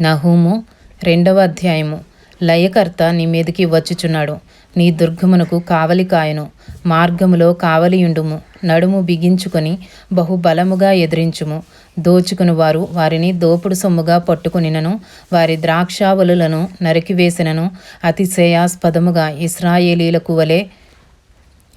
నహూము రెండవ అధ్యాయము. లయకర్త నీ మీదకి వచ్చుచున్నాడు. నీ దుర్గమునకు కావలి కాయను. మార్గములో కావలియుండుము. నడుము బిగించుకొని బహుబలముగా ఎదిరించుము. దోచుకుని వారు వారిని దోపుడు సొమ్ముగా పట్టుకునినను వారి ద్రాక్షావలులను నరికివేసినను అతిశయాస్పదముగా ఇస్రాయేలీలకు వలె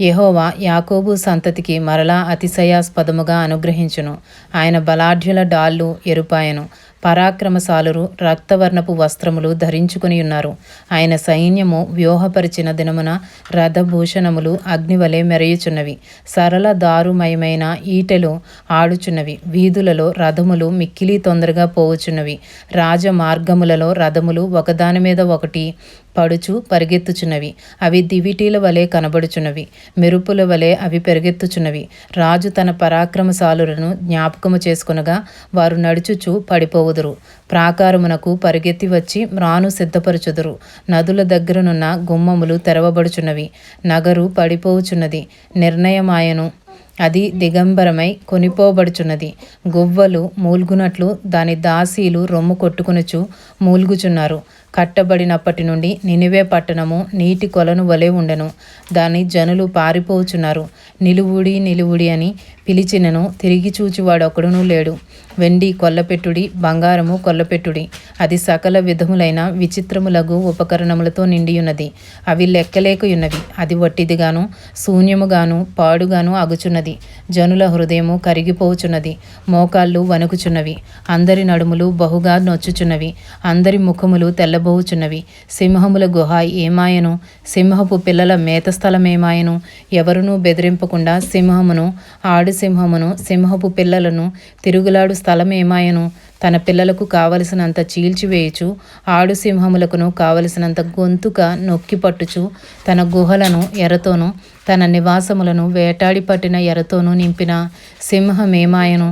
యెహోవా యాకోబు సంతతికి మరలా అతిశయాస్పదముగా అనుగ్రహించును. ఆయన బలాఢ్యుల డాళ్ళు ఎరుపాయను. పరాక్రమశాలురు రక్తవర్ణపు వస్త్రములు ధరించుకుని ఉన్నారు ఆయన సైన్యము వ్యూహపరిచిన దినమున రథభూషణములు అగ్నివలే మెరయుచున్నవి. సరళ దారుమయమైన ఈటెలు ఆడుచున్నవి. వీధులలో రథములు మిక్కిలి తొందరగా పోవుచున్నవి. రాజమార్గములలో రథములు ఒకదాని మీద ఒకటి పడుచు పరిగెత్తుచున్నవి. అవి దివిటీల వలె కనబడుచున్నవి. మెరుపుల వలె అవి పెరిగెత్తుచున్నవి. రాజు తన పరాక్రమశాలులను జ్ఞాపకము చేసుకునగా వారు నడుచుచు పోవుదురు ప్రాకారమునకు పరిగెత్తి వచ్చి మ్రాను సిద్ధపరచుదురు. నదుల దగ్గరనున్న గుమ్మములు తెరవబడుచున్నవి. నగరు పడిపోవుచున్నది. నిర్ణయమాయను. అది దిగంబరమై కొనిపోబడుచున్నది. గువ్వలు మూల్గునట్లు దాని దాసీలు రొమ్ము కొట్టుకునుచు మూల్గుచున్నారు. కట్టబడినప్పటి నుండి నినివే పట్టణము నీటి కొలను వలె ఉండెను. దాని జనులు పారిపోచున్నారు. నిలువుడి నిలువుడి అని పిలిచినను. తిరిగి చూచివాడొకడునూ లేడు. వెండి కొల్లపెట్టుడి బంగారము కొల్లపెట్టుడి. అది సకల విధములైన విచిత్రములగు ఉపకరణములతో నిండియున్నది. అవి లెక్కలేకయున్నవి. అది వట్టిదిగాను శూన్యముగాను పాడుగాను అగుచున్నది. జనుల హృదయము కరిగిపోచున్నది. మోకాళ్ళు వణుకుచున్నవి. అందరి నడుములు బహుగా నొచ్చుచున్నవి. అందరి ముఖములు తెల్లబోచున్నవి సింహముల గుహ ఏమాయను? సింహపు పిల్లల మేత స్థలమేమాయను? ఎవరునూ బెదిరింపకుండా సింహమును ఆడు సింహమును సింహపు పిల్లలను తిరుగులాడు స్థలమేమాయను? తన పిల్లలకు కావలసినంత చీల్చివేయుచు ఆడు సింహములకును కావలసినంత గొంతుక నొక్కి పట్టుచు తన గుహలను ఎరతోనూ తన నివాసములను వేటాడి పట్టిన ఎరతోనూ నింపిన సింహమేమాయను.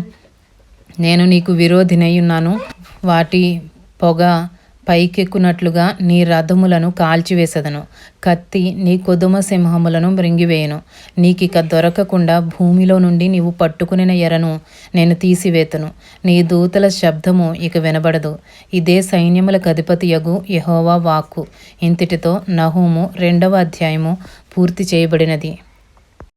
నేను నీకు విరోధినయ్యున్నాను వాటి పొగ పైకెక్కునట్లుగా నీ రథములను కాల్చివేసెదను. కత్తి నీ కొదుమ సింహములను మృంగివేయను. నీకిక దొరకకుండా భూమిలో నుండి నీవు పట్టుకునిన ఎరను నేను తీసివేతను. నీ దూతల శబ్దము ఇక వినబడదు. ఇదే సైన్యములకు అధిపతియగు యహోవా వాక్కు. ఇంతటితో నహూము రెండవ అధ్యాయము పూర్తి చేయబడినది.